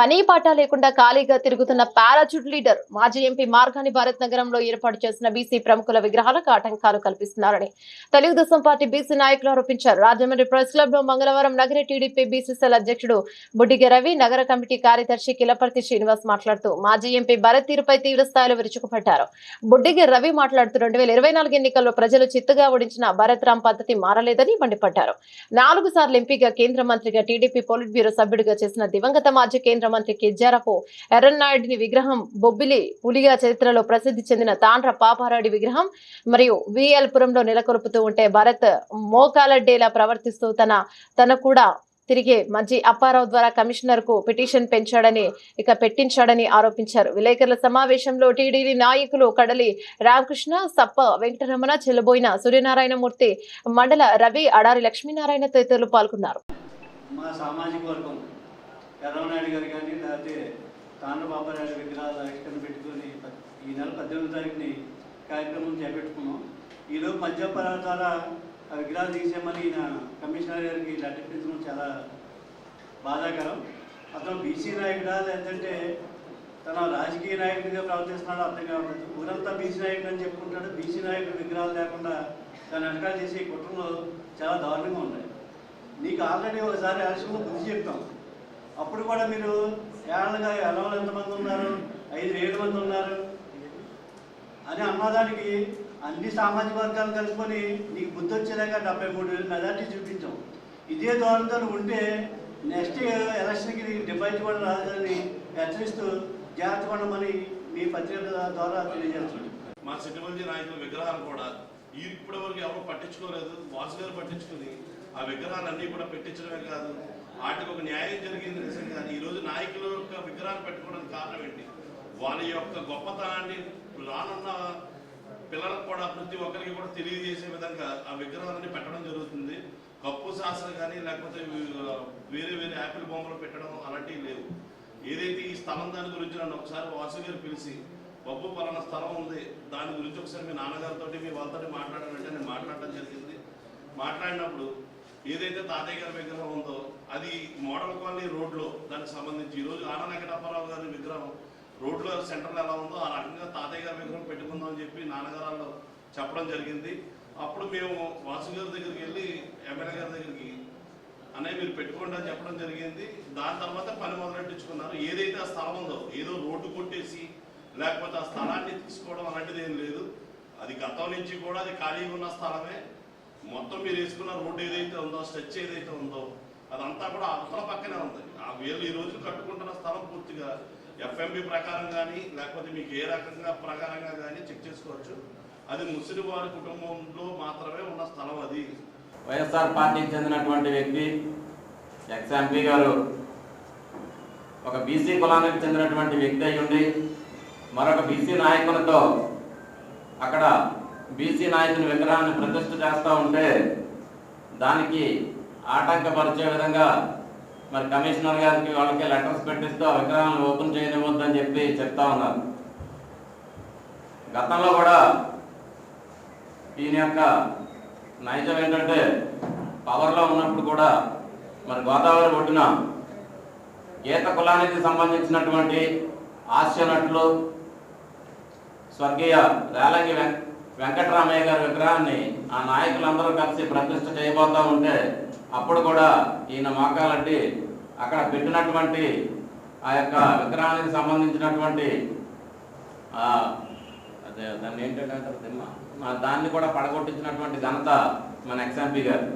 పని పాట లేకుండా ఖాళీగా తిరుగుతున్న పారాచూట్ లీడర్ మాజీ ఎంపీ మార్గాని భారత్ నగరంలో ఏర్పాటు చేసిన బీసీ ప్రముఖుల విగ్రహాలకు ఆటంకాలు కల్పిస్తున్నారని తెలుగుదేశం పార్టీ బీసీ నాయకులు ఆరోపించారు. రాజమండ్రి ప్రెస్ క్లబ్లో మంగళవారం నగర టీడీపీ బీసీసీఎల్ అధ్యక్షుడు బుడ్డిగ రవి నగర కమిటీ కార్యదర్శి కిలపర్తి శ్రీనివాస్ మాట్లాడుతూ మాజీ ఎంపీ భరత్ తీరుపై తీవ్ర స్థాయిలో విరుచుకుపడ్డారు. బుడ్డిగ రవి మాట్లాడుతూ రెండు వేల ఇరవై నాలుగు ఎన్నికల్లో ప్రజలు చిత్తుగా ఓడించిన భరత్ రామ్ పద్ధతి మారలేదని మండిపడ్డారు. నాలుగు సార్లు ఎంపీగా కేంద్ర మంత్రిగా టీడీపీ పోలిట్ బ్యూరో సభ్యుడిగా చేసిన దివంగత మాజీ కేంద్ర మంత్రి కిజ్జారపు ఎర్రన్నాయుడిని విగ్రహం బొబ్బిలి పులిగా చరిత్రలో ప్రసిద్ధి చెందిన తాండ్ర పాపారాయుడి విగ్రహం మరియు విఎల్పురంలో నెలకొల్పుతూ ఉంటే భరత్ మోకాలడ్డేలా ప్రవర్తిస్తూ తన తన కూడా తిరిగే మంచి అప్పారావు ద్వారా కమిషనర్కు పిటిషన్ పెంచాడని ఇక పెట్టించాడని ఆరోపించారు. విలేకరుల సమావేశంలో టీడీడీ నాయకులు కడలి రామకృష్ణ సప్ప వెంకటరమణ చెల్లబోయిన సూర్యనారాయణమూర్తి మండల రవి అడారి లక్ష్మీనారాయణ తదితరులు పాల్గొన్నారు. మా సామాజిక వర్గం ఎర్రమనాయుడు గారు కానీ లేకపోతే తాండ్ర బాబారాయుడు విగ్రహాలు ఆవిష్కరణ పెట్టుకొని ఈ నెల పద్దెనిమిది తారీఖుని కార్యక్రమం చేపెట్టుకున్నాం. ఈలోపు మద్య పదార్థాల ఆ విగ్రహాలు తీసేయమని ఈయన కమిషనర్ గారికి లెటర్ చాలా బాధాకరం. అతను బీసీ నాయకుడా లేదంటే తన రాజకీయ నాయకుడిగా ప్రవర్తిస్తున్నాడో అర్థం కావట్లేదు. ఊరంతా బీసీ నాయకుడు అని చెప్పుకుంటాడు. బీసీ నాయకుడు విగ్రహాలు లేకుండా తన వెనకాల చేసే కుటుంబంలో చాలా దారుణంగా ఉన్నాయి. నీకు ఆల్రెడీ ఒకసారి ఎలక్షన్లో బుద్ధి చెప్తాం. అప్పుడు కూడా మీరు ఏళ్ళగా ఎలవలు ఎంతమంది ఉన్నారు? ఐదు వేల మంది ఉన్నారు. అని అన్నదానికి అన్ని సామాజిక వర్గాలు కలుపుకొని నీకు బుద్ధి వచ్చేలాగా డెబ్బై మూడు వేలు మెజార్టీ చూపించాం. ఇదే ధోరణితో ఉంటే నెక్స్ట్ ఎలక్షన్కి నీకు డిపాజిట్ కూడా రాదని హెచ్చరిస్తూ జాగ్రత్త పడమని మీ పత్రిక ద్వారా తెలియజేస్తున్నాం. మా సిటిమల్జీ నాయకుల విగ్రహాలు కూడా ఇప్పటి వరకు ఎవరు పట్టించుకోలేదు. వాసు గారు పట్టించుకుని ఆ విగ్రహాలన్నీ కూడా పెట్టించడమే కాదు. వాటికి ఒక న్యాయం జరిగింది నిజంగా. ఈ రోజు నాయకుల యొక్క విగ్రహాలు పెట్టుకోవడానికి కారణం ఏంటి? వాళ్ళ యొక్క గొప్పతనాన్ని రానున్న పిల్లలకు కూడా ప్రతి ఒక్కరికి కూడా తెలియజేసే విధంగా ఆ విగ్రహాలన్నీ పెట్టడం జరుగుతుంది. కప్పు శాస్త్రం కానీ లేకపోతే వేరే వేరే యాపిల్ బొమ్మలు పెట్టడం అలాంటివి లేవు. ఏదైతే ఈ స్థలం దాని గురించి నన్ను ఒకసారి వాసు గారు పిలిచి బొబ్బు పలానా స్థలం ఉంది. దాని గురించి ఒకసారి మీ నాన్నగారితో మీ వాళ్ళతో మాట్లాడాలంటే నేను మాట్లాడటం జరిగింది. మాట్లాడినప్పుడు ఏదైతే తాతయ్య గారి విగ్రహం ఉందో అది మోడల్ కాలనీ రోడ్లో దానికి సంబంధించి ఈరోజు ఆన గారి విగ్రహం రోడ్లో సెంటర్లో ఎలా ఉందో ఆ రకంగా తాతయ్య గారి విగ్రహం పెట్టుకుందాం అని చెప్పి నాన్నగారు చెప్పడం జరిగింది. అప్పుడు మేము వాసు గారి దగ్గరికి వెళ్ళి ఎమ్మెల్యే గారి దగ్గరికి అనే మీరు పెట్టుకోండి అని చెప్పడం జరిగింది. దాని తర్వాత పని మొదలెట్టించుకున్నారు. ఏదైతే ఆ స్థలం ఉందో ఏదో రోడ్డు కొట్టేసి లేకపోతే ఆ స్థలాన్ని తీసుకోవడం అలాంటిది ఏం లేదు. అది గతం నుంచి కూడా అది ఖాళీగా ఉన్న స్థలమే. మొత్తం మీరు వేసుకున్న రోడ్డు ఏదైతే ఉందో స్ట్రెచ్ ఏదైతే ఉందో అదంతా కూడా అవతల పక్కనే ఉంది. ఆ వీళ్ళు ఈ రోజు కట్టుకుంటున్న స్థలం పూర్తిగా ఎఫ్ఎంబి ప్రకారం కానీ లేకపోతే మీకు ఏ రకంగా ప్రకారంగా కానీ చెక్ చేసుకోవచ్చు. అది ముస్లిం వారి కుటుంబంలో మాత్రమే ఉన్న స్థలం అది. వైఎస్ఆర్ పార్టీకి చెందినటువంటి వ్యక్తి ఎక్స్ఎంపీ గారు ఒక బీసీ కులానికి చెందినటువంటి వ్యక్తి అయి ఉండి మరొక బీసీ నాయకులతో అక్కడ బీసీ నాయకుని విగ్రహాన్ని ప్రతిష్ఠ చేస్తూ ఉంటే దానికి ఆటంకపరిచే విధంగా మరి కమిషనర్ గారికి వాళ్ళకి లెటర్స్ పెట్టిస్తూ ఆ విగ్రహాలను ఓపెన్ చేయనివ్వద్దని చెప్పి చెప్తా ఉన్నారు. గతంలో కూడా ఈయన యొక్క నైజం ఏంటంటే పవర్లో ఉన్నప్పుడు కూడా మరి గోదావరి ఒడ్డున గీత కులానికి సంబంధించినటువంటి హాస్య నటులు స్వర్గీయ రేలంగి వెంకటరామయ్య గారి విగ్రహాన్ని ఆ నాయకులందరూ కలిసి ప్రతిష్ట చేయబోతా ఉంటే అప్పుడు కూడా ఈయన మోకాలంటి అక్కడ పెట్టినటువంటి ఆ యొక్క విగ్రహానికి సంబంధించినటువంటి అదే దాన్ని ఏంటంటే దాన్ని కూడా పడగొట్టించినటువంటి ఘనత మన ఎక్స్ఎంపీ గారు.